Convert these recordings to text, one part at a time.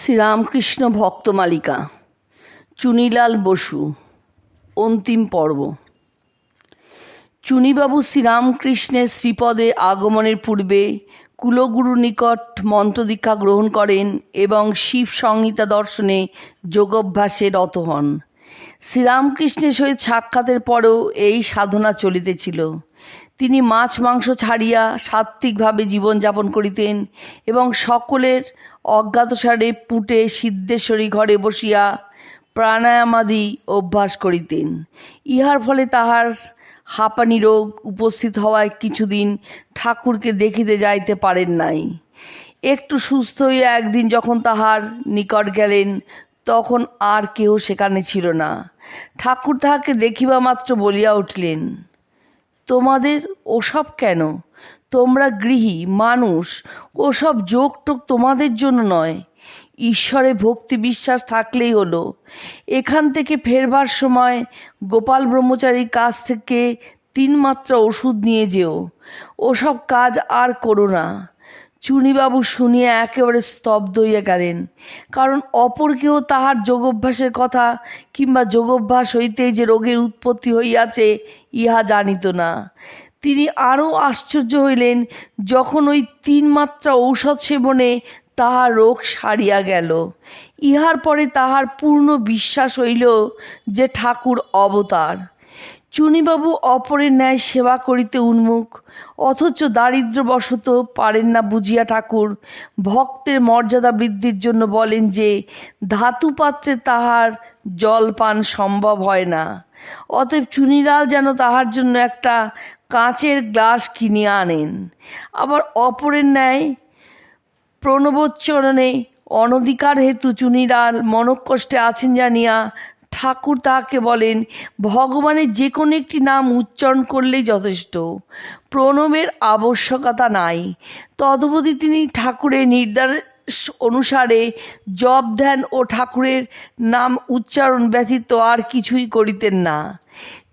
শ্রীরামকৃষ্ণ ভক্তমালিকা চুনিলাল বসু, অন্তিম পর্ব। চুনিবাবু শ্রীরামকৃষ্ণের শ্রীপদে আগমনের পূর্বে কুলগুরু নিকট মন্ত্রদীক্ষা গ্রহণ করেন এবং শিব সংহিতা দর্শনে যোগাভ্যাসে রত হন। শ্রীরামকৃষ্ণের সহিত সাক্ষাতের পরেও এই সাধনা চলিতেছিল। তিনি মাছ, মাংস ছাড়িয়া সাত্ত্বিকভাবে জীবনযাপন করিতেন এবং সকলের অজ্ঞাতসারে পুটে সিদ্ধেশ্বরী ঘরে বসিয়া প্রাণায়ামাদি অভ্যাস করিতেন। ইহার ফলে তাহার হাঁপানি রোগ উপস্থিত হওয়ায় কিছুদিন ঠাকুরকে দেখিতে যাইতে পারেন নাই। একটু সুস্থ হইয়া একদিন যখন তাহার নিকট গেলেন, তখন আর কেহ সেখানে ছিল না। ঠাকুর তাহাকে দেখিবা মাত্র বলিয়া উঠিলেন তোমাদের ওসব কেন? তোমরা গৃহী, মানুষ, ওসব যোগ টোক তোমাদের জন্য নয়। ঈশ্বরে ভক্তি বিশ্বাস থাকলেই হলো। এখান থেকে ফেরবার সময় গোপাল ব্রহ্মচারীর কাছ থেকে তিন মাত্রা ওষুধ নিয়ে যেও। ওসব কাজ আর করো না। চুনিবাবু শুনিয়া একেবারে স্তব্ধ হইয়া গেলেন। কারণ অপর কেউ তাহার যোগাভ্যাসের কথা কিংবা যোগাভ্যাস হইতেই যে রোগের উৎপত্তি হইয়াছে, ইহা জানিত না। তিনি আরও আশ্চর্য হইলেন, যখন ওই তিন মাত্রা ঔষধ সেবনে তাহার রোগ সারিয়া গেল। ইহার পরে তাহার পূর্ণ বিশ্বাস হইল যে ঠাকুর অবতার। চুনিবাবু অপরের ন্যায় সেবা করিতে উন্মুখ, অথচ দারিদ্রবশত পারেন না বুঝিয়া ঠাকুর। ভক্তের মর্যাদা বৃদ্ধির জন্য বলেন যে, ধাতু পাত্রে তাহার জল পান সম্ভব হয় না। অতএব চুনিলাল যেন তাহার জন্য একটা কাঁচের গ্লাস কিনিয়া আনেন। আবার অপরের ন্যায় প্রণবোচ্চরণে অনধিকার হেতু চুনিলাল মনকষ্টে আছেন জানিয়া ঠাকুর তাহাকে বলেন, ভগবানের যে কোনো একটি নাম উচ্চারণ করলেই যথেষ্ট। প্রণবের আবশ্যকতা নাই। তদবধি তিনি ঠাকুরের নির্দেশ অনুসারে জপ ধ্যান ও ঠাকুরের নাম উচ্চারণ ব্যতীত আর কিছুই করিতেন না।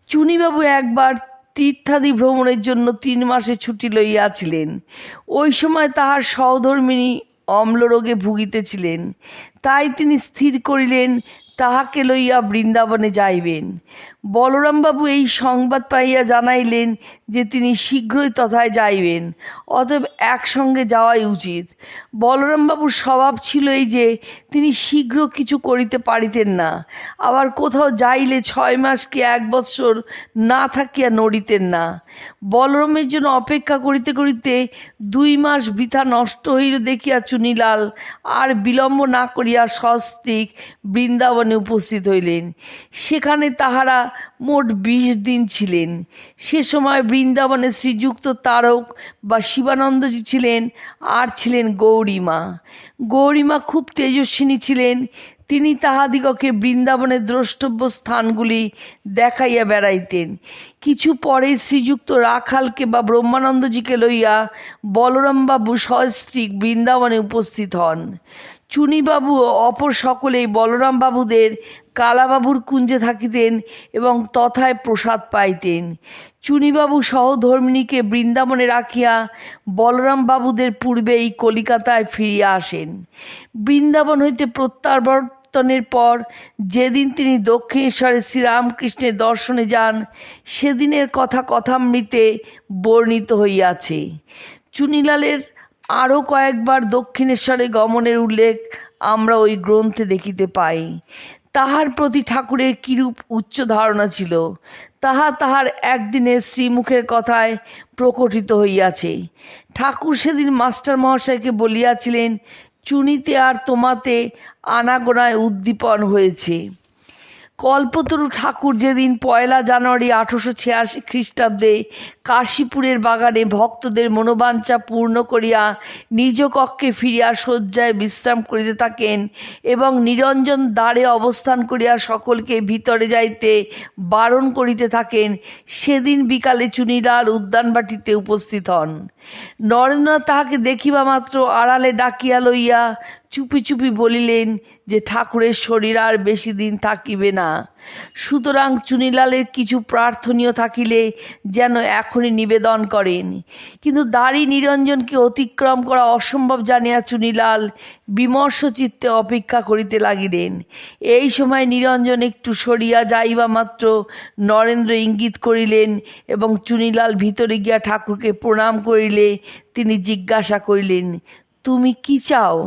চুনিবাবু একবার তীর্থাদি ভ্রমণের জন্য তিন মাসে ছুটি লইয়াছিলেন। ওই সময় তাহার সহধর্মিণী অম্লরোগে ভুগিতেছিলেন। তাই তিনি স্থির করিলেন তাহাকে লইয়া বৃন্দাবনে যাইবেন। বলরামবাবু এই সংবাদ পাইয়া জানাইলেন যে তিনি শীঘ্রই তথায় যাইবেন, অতএব একসঙ্গে যাওয়াই উচিত। বলরামবাবুর স্বভাব ছিল এই যে, তিনি শীঘ্র কিছু করিতে পারিতেন না, আবার কোথাও যাইলে ছয় মাস কি এক বৎসর না থাকিয়া নড়িতেন না। বলরামের জন্য অপেক্ষা করিতে করিতে দুই মাস বৃথা নষ্ট হইল দেখিয়া চুনিলাল আর বিলম্ব না করিয়া সস্ত্রিক বৃন্দাবনে উপস্থিত হইলেন। সেখানে তাহারা মোট বিশ দিন ছিলেন। সে সময় বৃন্দাবনে শ্রীযুক্ত তারক বা শিবানন্দজি ছিলেন, আর ছিলেন গৌরীমা। গৌরীমা খুব তেজস্বিনী ছিলেন। তিনি তাহাদিগকে বৃন্দাবনের দ্রষ্টব্য স্থানগুলি দেখাইয়া বেড়াইতেন। কিছু পরে শ্রীযুক্ত রাখালকে বা ব্রহ্মানন্দজিকে লইয়া বলরামবাবু সস্ত্রীক বৃন্দাবনে উপস্থিত হন। চুনিবাবু অপর সকলেই বলরামবাবুদের কালাবাবুর কুঞ্জে থাকিতেন এবং তথায় প্রসাদ পাইতেন। চুনিবাবু সহধর্মিণীকে বৃন্দাবনে রাখিয়া বলরাম বলরামবাবুদের পূর্বেই কলিকাতায় ফিরিয়া আসেন। বৃন্দাবন হইতে প্রত্যাবর্তনের পর যেদিন তিনি দক্ষিণেশ্বরে শ্রীরামকৃষ্ণের দর্শনে যান, সেদিনের কথা কথামৃতে বর্ণিত হইয়াছে। চুনিলালের আরও কয়েকবার দক্ষিণেশ্বরে গমনের উল্লেখ আমরা ওই গ্রন্থে দেখিতে পাই। তাহার প্রতি ঠাকুরের কিরূপ উচ্চ ধারণা ছিল, তাহা তাহার একদিনে শ্রীমুখের কথায় প্রকটিত হইয়াছে। ঠাকুর সেদিন মাস্টার মহাশয়কে বলিয়াছিলেন, চুনিতে আর তোমাতে আনাগোনায় উদ্দীপন হয়েছে। কল্পতরু ঠাকুর যেদিন পয়লা জানুয়ারি আঠারোশো ছিয়াশি খ্রিস্টাব্দে কাশীপুরের বাগানে ভক্তদের মনোবাঞ্ছা পূর্ণ করিয়া নিজ কক্ষে ফিরিয়া শয্যায় বিশ্রাম করিতে থাকেন এবং নিরঞ্জন দ্বারে অবস্থান করিয়া সকলকে ভিতরে যাইতে বারণ করিতে থাকেন, সেদিন বিকালে চুনিলাল উদ্যানবাটিতে উপস্থিত হন। নরেন্দ্রনাথ তাহাকে দেখিবা মাত্র আড়ালে ডাকিয়া লইয়া চুপি চুপি বলিলেন যে, ঠাকুরের শরীর আর বেশি দিন থাকিবে না। সুতরাং চুনিলালের কিছু প্রার্থনীয় থাকিলে যেন এখনই নিবেদন করেন। কিন্তু দাড়ি নিরঞ্জনকে অতিক্রম করা অসম্ভব জানিয়া চুনিলাল বিমর্ষ চিত্তে অপেক্ষা করিতে লাগিলেন। এই সময় নিরঞ্জন একটু সরিয়া যাইবা মাত্র নরেন্দ্র ইঙ্গিত করিলেন এবং চুনিলাল ভিতরে গিয়া ঠাকুরকে প্রণাম করিলে তিনি জিজ্ঞাসা করিলেন, তুমি কি চাও?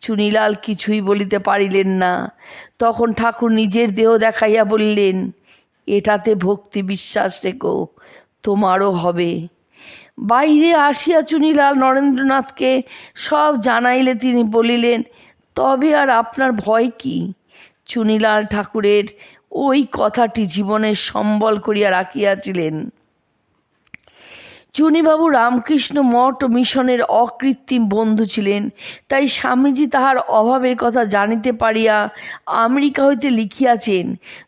চুনিলাল কিছুই বলিতে পারিলেন না। তখন ঠাকুর নিজের দেহ দেখাইয়া বললেন, এটাতে ভক্তি বিশ্বাস রেখো, তোমারও হবে। বাইরে আসিয়া চুনিলাল নরেন্দ্রনাথকে সব জানাইলে তিনি বলিলেন, তবে আর আপনার ভয় কি? চুনিলাল ঠাকুরের ওই কথাটি জীবনের সম্বল করিয়া রাখিয়াছিলেন। চুনিবাবু রামকৃষ্ণ মঠ মিশনের অকৃত্রিম বন্ধু ছিলেন। তাই স্বামীজি তাহার অভাবের কথা জানিতে পারিয়া আমেরিকা হইতে লিখিয়াছেন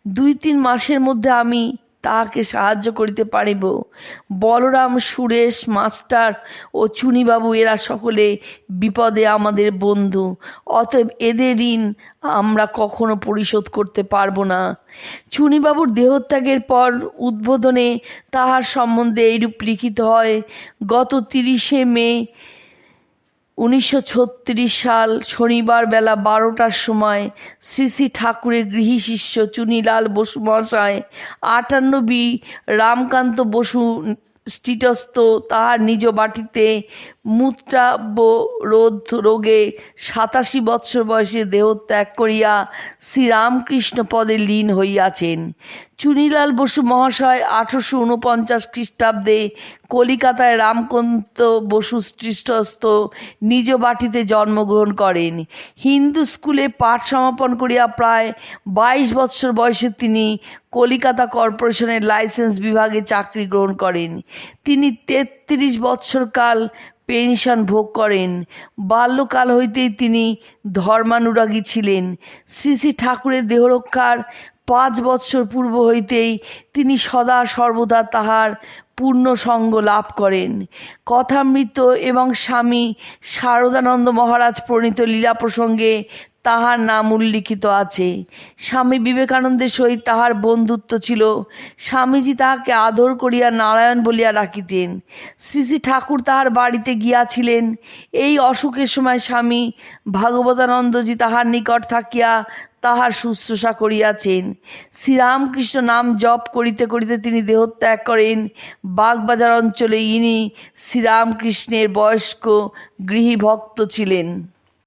দুই তিন মাসের মধ্যে আমি তাহাকে সাহায্য করিতে পারিব। বলরাম, সুরেশ, মাস্টার ও চুনিবাবু, এরা সকলে বিপদে আমাদের বন্ধু। অতএব এদের ঋণ আমরা কখনো পরিশোধ করতে পারব না। চুনিবাবুর দেহত্যাগের পর উদ্বোধনে তাহার সম্বন্ধে এইরূপ লিখিত হয়, গত তিরিশে মে উনিশশো ছত্রিশ সাল শনিবার বেলা বারোটার সময় শ্রী শ্রী ঠাকুরের গৃহী শিষ্য চুনিলাল বসু মহাশয়, আটান্ন বি রামকান্ত বসু স্টিটস্থ তাহার নিজ বাটিতে মূত্রাবরোধ রোগে সাতাশি বৎসর বয়সে দেহত্যাগ করিয়া শ্রীরামকৃষ্ণ পদে লীন হইয়াছেন। চুনিলাল বসু মহাশয় আঠারোশো উনপঞ্চাশ খ্রিস্টাব্দে কলিকাতায় রামকান্ত বসু স্ট্রিটস্থ নিজ বাটিতে জন্মগ্রহণ করেন। হিন্দু স্কুলে পাঠ সমাপন করিয়া প্রায় বাইশ বৎসর বয়সে তিনি কলিকাতা কর্পোরেশনের লাইসেন্স বিভাগে চাকরি গ্রহণ করেন। তিনি তেত্রিশ বৎসরকাল পেনশন ভোগ করেন। বাল্যকাল হইতেই তিনি ধর্মানুরাগী ছিলেন। শ্রী শ্রী ঠাকুরের দেহরক্ষার পাঁচ বৎসর পূর্ব হইতেই তিনি সদা সর্বদা তাহার পূর্ণ সঙ্গ লাভ করেন। কথামৃত এবং স্বামী শারদানন্দ মহারাজ প্রণীত লীলা প্রসঙ্গে তাহার নাম উল্লিখিত আছে। স্বামী বিবেকানন্দের সহিত তাহার বন্ধুত্ব ছিল। স্বামীজি তাহাকে আদর করিয়া নারায়ণ বলিয়া রাখিতেন শ্রী শ্রী ঠাকুর তাহার বাড়িতে গিয়াছিলেন। এই অসুখের সময় স্বামী ভাগবতানন্দজি তাহার নিকট থাকিয়া তাহার শুশ্রূষা করিয়াছেন। শ্রীরামকৃষ্ণ নাম জপ করিতে করিতে তিনি দেহত্যাগ করেন। বাগবাজার অঞ্চলে ইনি শ্রীরামকৃষ্ণের বয়স্ক গৃহীভক্ত ছিলেন।